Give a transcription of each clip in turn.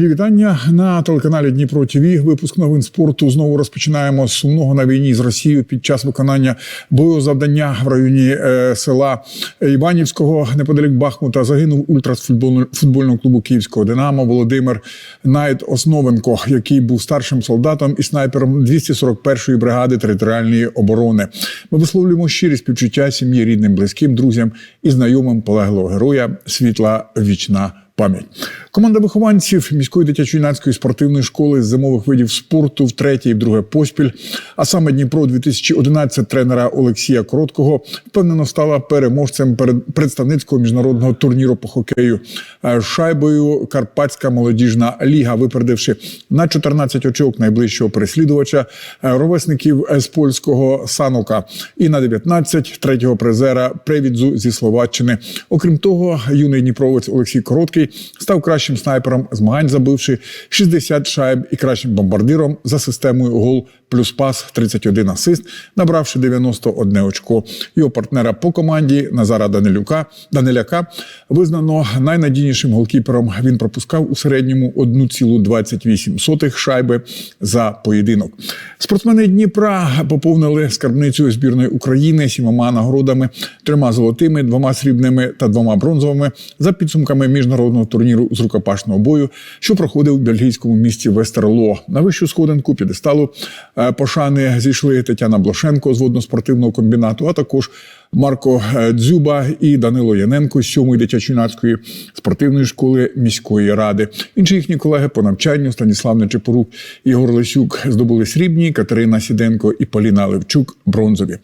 Мої вітання на телеканалі Дніпро ТВ. Випуск новин спорту знову розпочинаємо з сумного на війні з Росією під час виконання бойового завдання в районі е, села Іванівського неподалік Бахмута. Загинув ультрас футбольного, футбольного клубу Київського Динамо Володимир Найт Основенко, який був старшим солдатом і снайпером 241-ї бригади територіальної оборони. Ми висловлюємо щирі співчуття сім'ї, рідним, близьким, друзям і знайомим полеглого героя. Світла вічна пам'ять. Команда вихованців міської дитячо-юнацької спортивної школи з зимових видів спорту втретє і вдруге поспіль, а саме Дніпро 2011 тренера Олексія Короткого впевнено стала переможцем представницького міжнародного турніру по хокею Е, шайбою Карпатська молодіжна ліга, випередивши на 14 очок найближчого переслідувача е, ровесників з польського Санока і на 19 третього призера Превідзу зі Словаччини. Окрім того, юний дніпровець Олексій Короткий став кращим снайпером змагань, забивши 60 шайб і кращим бомбардиром за системою гол плюс пас 31 асист, набравши 91 очко. Його партнера по команді Назара Данилюка Даниляка визнано найнадійнішим голкіпером. Він пропускав у середньому 1,28 шайби за поєдинок. Спортсмени Дніпра поповнили скарбницю збірної України сімома нагородами, трьома золотими, двома срібними та двома бронзовими за підсумками міжнародного турніру з рукопашного бою, що проходив в бельгійському місті Вестерло. На вищу сходинку п'єдесталу е, пошани зійшли Тетяна Блошенко з водноспортивного комбінату, а також Марко е, Дзюба і Данило Яненко з сьомої дитячо-юнацької спортивної школи міської ради. Інші їхні колеги по навчанню Станіслав Нечепорук, Ігор Лисюк здобули срібні, Катерина Сіденко і Поліна Левчук бронзові.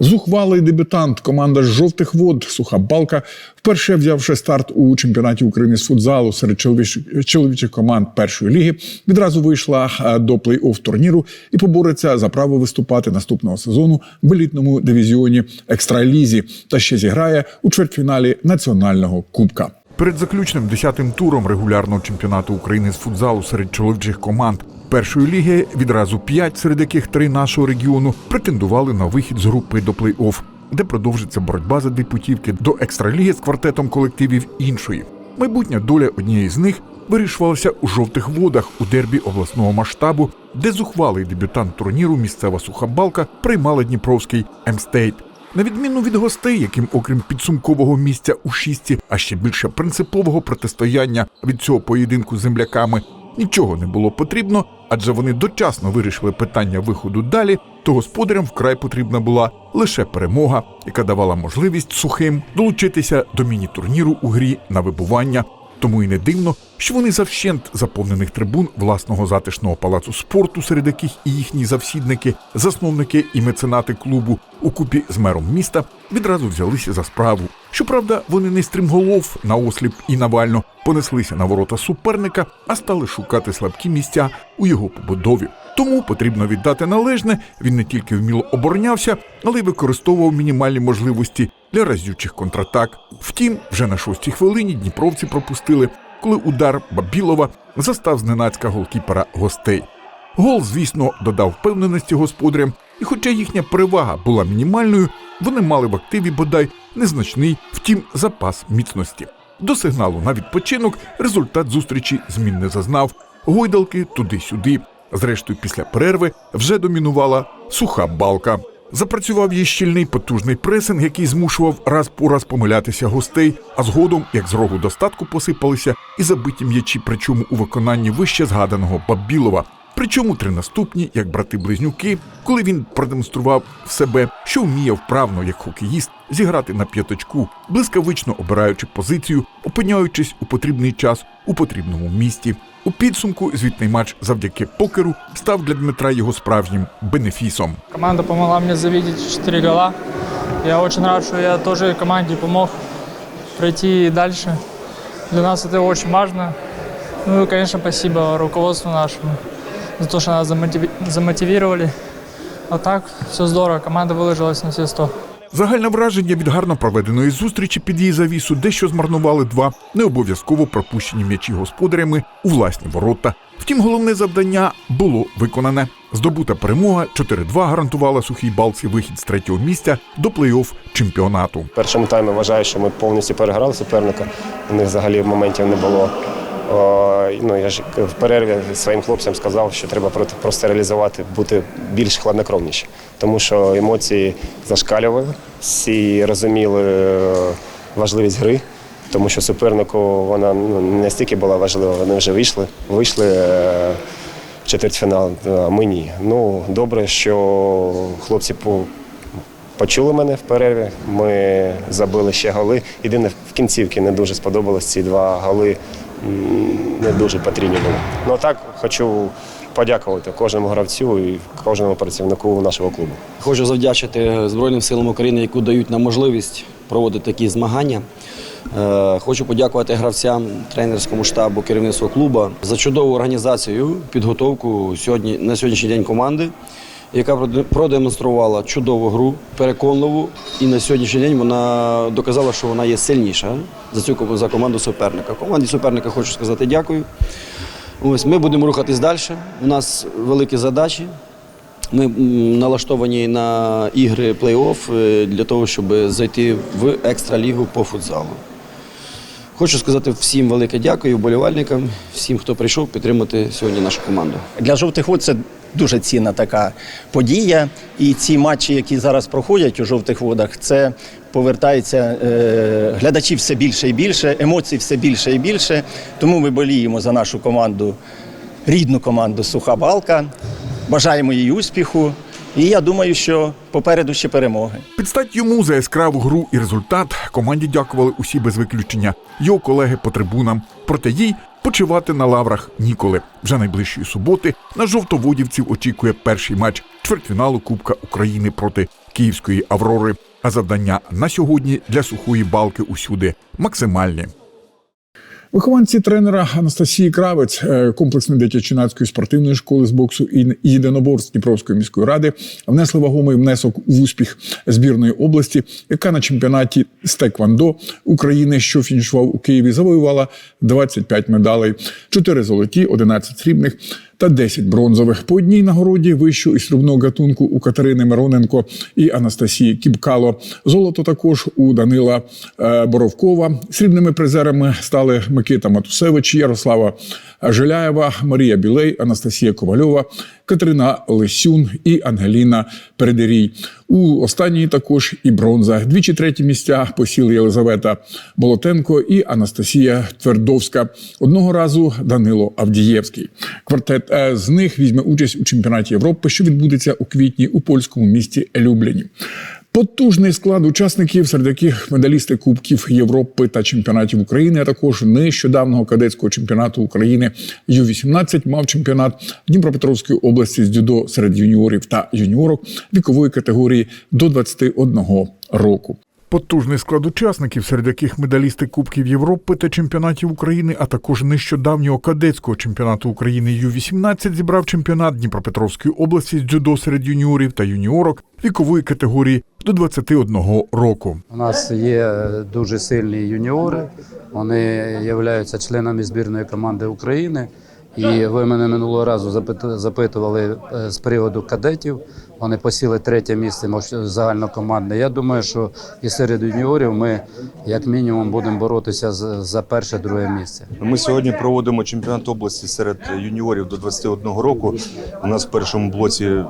Зухвалий дебютант команда жовтих вод Суха Балка вперше взявши старт у чемпіонаті України з футзалу серед чоловічих, команд першої ліги, відразу вийшла е, до плей-офф турніру і побореться за право виступати наступного сезону в елітному дивізіоні екстралізі та ще зіграє у чвертьфіналі національного кубка. Перед заключним 10-тим туром регулярного чемпіонату України з футзалу серед чоловічих команд першої ліги відразу п'ять, серед яких три нашого регіону претендували на вихід з групи до плей-офф, де продовжиться боротьба за дві путівки до екстраліги з квартетом колективів іншої. Майбутня доля однієї з них вирішувалася у жовтих водах у дербі обласного масштабу, де зухвалий дебютант турніру місцева суха балка приймала Дніпровський Емстейт. На відміну від гостей, яким, окрім підсумкового місця у шісті, а ще більше принципового протистояння від цього поєдинку з земляками, нічого не було потрібно, адже вони дочасно вирішили питання виходу далі, то господарям вкрай потрібна була лише перемога, яка давала можливість сухим долучитися до міні-турніру у грі на вибування. Тому і не дивно, що вони завщент заповнених трибун власного затишного палацу спорту, серед яких і їхні завсідники, засновники і меценати клубу у купі з мером міста відразу взялися за справу. Щоправда, вони не стрімголов на осліп і навально понеслися на ворота суперника, а стали шукати слабкі місця у його побудові. Тому потрібно віддати належне. Він не тільки вміло оборонявся, але й використовував мінімальні можливості для разючих контратак. Втім, вже на шостій хвилині дніпровці пропустили, коли удар Бабілова застав зненацька голкіпера гостей. Гол, звісно, додав впевненості господарям, і хоча їхня перевага була мінімальною, вони мали в активі бодай незначний, втім, запас міцності. До сигналу на відпочинок результат зустрічі змін не зазнав. Гойдалки туди-сюди. Зрештою, після перерви вже домінувала суха балка. Запрацював її щільний потужний пресинг, який змушував раз по раз помилятися гостей, а згодом, як з рогу достатку, посипалися і забиті м'ячі, причому у виконанні вище згаданого Бабілова. Причому три наступні, як брати-близнюки, коли він продемонстрував себе, що вміє вправно, як хокеїст, зіграти на п'яточку, блискавично обираючи позицію, опиняючись у потрібний час у потрібному місті. У підсумку звітний матч завдяки покеру став для Дмитра його справжнім бенефісом. Команда помогла мне завидеть 4 гола. Я очень рад, что я тоже команде помог пройти дальше. Для нас это очень важно. Ну и, конечно, спасибо руководству нашему за то, что нас замотивировали. А так, все здорово, команда выложилась на все 100. Загальне враження від гарно проведеної зустрічі під її завісу дещо змарнували два не обов'язково пропущені м'ячі господарями у власні ворота. Втім, головне завдання було виконане. Здобута перемога 4-2 гарантувала сухій балці вихід з третього місця до плей-офф чемпіонату. В першому таймі вважаю, що ми повністю переграли суперника. У них взагалі моментів не було. О, ну, я ж в перерві своїм хлопцям сказав, що треба просто реалізувати, бути більш хладнокровніше. Тому що емоції зашкалювали, всі розуміли е, важливість гри, тому що супернику вона ну, не настільки була важлива, вони вже вийшли, вийшли е, в четвертьфінал, а ми ні. Ну, добре, що хлопці по почули мене в перерві. Ми забили ще голи. Єдине, в кінцівці не дуже сподобалось ці два голи. Не дуже потрібні були. Ну так хочу подякувати кожному гравцю і кожному працівнику нашого клубу. Хочу завдячити Збройним силам України, які дають нам можливість проводити такі змагання. Е, Хочу подякувати гравцям, тренерському штабу, керівництву клубу за чудову організацію, підготовку сьогодні на сьогоднішній день команди, яка проде- продемонструвала чудову гру, переконливу. І на сьогоднішній день вона доказала, що вона є сильніша за цю за команду суперника. Команді суперника хочу сказати дякую. Ось ми будемо рухатись далі. У нас великі задачі. Ми налаштовані на ігри плей-офф е, для того, щоб зайти в екстралігу по футзалу. Хочу сказати всім велике дякую, вболівальникам, всім, хто прийшов підтримати сьогодні нашу команду. Для жовтих вод це дуже цінна така подія. І ці матчі, які зараз проходять у жовтих водах, це повертається е, глядачів все більше і більше, емоцій все більше і більше. Тому ми боліємо за нашу команду, рідну команду Суха Балка. Бажаємо їй успіху. І я думаю, що попереду ще перемоги. Підстать йому за яскраву гру і результат команді дякували усі без виключення. Його колеги по трибунам. Проте їй почивати на лаврах ніколи. Вже найближчої суботи на жовтоводівців очікує перший матч чвертьфіналу Кубка України проти Київської Аврори. А завдання на сьогодні для сухої балки усюди максимальні. Вихованці тренера Анастасії Кравець е, комплексної дитячо-юнацької спортивної школи з боксу і єдиноборств Дніпровської міської ради внесли вагомий внесок в успіх збірної області, яка на чемпіонаті з Теквандо України, що фінішував у Києві, завоювала 25 медалей: 4 золоті, 11 срібних та 10 бронзових. По одній нагороді вищу і срібного гатунку у Катерини Мироненко і Анастасії Кіпкало. Золото також у Данила е, Боровкова. Срібними призерами стали Микита Матусевич, Ярослава Жиляєва, Марія Білей, Анастасія Ковальова, Катерина Лисюн і Ангеліна Передерій. У останній також і бронза. Двічі треті місця посіли Єлизавета Болотенко і Анастасія Твердовська. Одного разу Данило Авдієвський. Квартет з них візьме участь у чемпіонаті Європи, що відбудеться у квітні у польському місті Любліні. Потужний склад учасників, серед яких медалісти Кубків Європи та чемпіонатів України, а також нещодавнього кадетського чемпіонату України Ю-18 мав чемпіонат Дніпропетровської області з дзюдо серед юніорів та юніорок вікової категорії до 21 року. Потужний склад учасників, серед яких медалісти Кубків Європи та чемпіонатів України, а також нещодавнього кадетського чемпіонату України Ю-18 зібрав чемпіонат Дніпропетровської області з дзюдо серед юніорів та юніорок вікової категорії до 21 року. У нас є дуже сильні юніори. Вони являються членами збірної команди України. І ви мене минулого разу запит- запитували е, з приводу кадетів. Вони посіли третє місце загальнокомандне. Я думаю, що і серед юніорів ми як мінімум будемо боротися за перше, друге місце. Ми сьогодні проводимо чемпіонат області серед юніорів до 21 року. У нас в першому блоці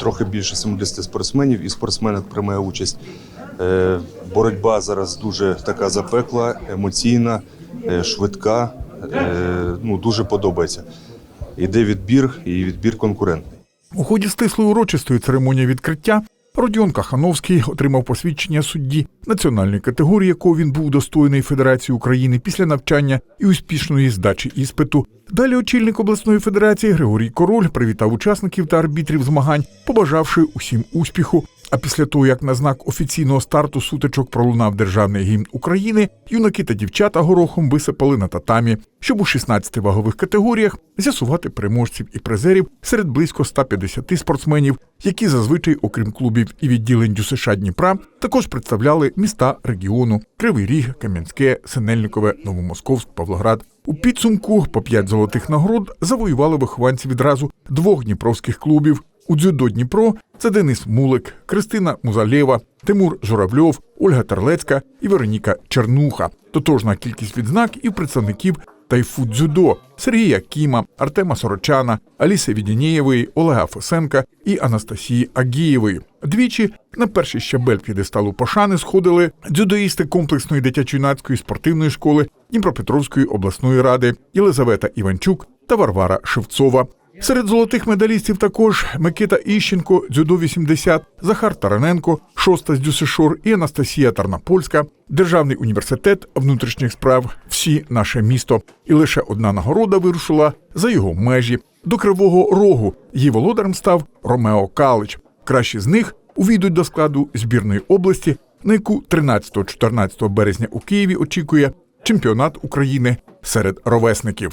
трохи більше 70 спортсменів і спортсменок приймає участь. Е, Боротьба зараз дуже така запекла, емоційна, е, швидка. Е, Ну, дуже подобається. Іде відбір і відбір конкурентний. У ході стислої урочистої церемонії відкриття Родіон Кахановський отримав посвідчення судді національної категорії, якого він був удостоєний Федерації України після навчання і успішної здачі іспиту. Далі очільник обласної федерації Григорій Король привітав учасників та арбітрів змагань, побажавши усім успіху. А після того, як на знак офіційного старту сутичок пролунав державний гімн України, юнаки та дівчата горохом висипали на татамі, щоб у 16 вагових категоріях з'ясувати переможців і призерів серед близько 150 спортсменів, які зазвичай, окрім клубів і відділень ДЮСШ Дніпра, також представляли міста регіону Кривий Ріг, Кам'янське, Синельникове, Новомосковськ, Павлоград. У підсумку по п'ять золотих нагород завоювали вихованці відразу двох дніпровських клубів. У дзюдо Дніпро це Денис Мулик, Кристина Музалєва, Тимур Журавльов, Ольга Терлецька і Вероніка Чернуха. Тотожна кількість відзнак і представників тайфу-дзюдо Сергія Кіма, Артема Сорочана, Аліси Відінєєвої, Олега Фесенка і Анастасії Агієвої. Двічі на перший щабель п'єдесталу пошани сходили дзюдоїсти комплексної дитячо-юнацької спортивної школи Дніпропетровської обласної ради Єлизавета Іванчук та Варвара Шевцова. Серед золотих медалістів також Микита Іщенко, дзюдо 80, Захар Тараненко, шоста з Дюсешор і Анастасія Тарнопольська, Державний університет внутрішніх справ, всі наше місто. І лише одна нагорода вирушила за його межі. До Кривого Рогу її володарем став Ромео Калич. Кращі з них увійдуть до складу збірної області, на яку 13-14 березня у Києві очікує чемпіонат України серед ровесників.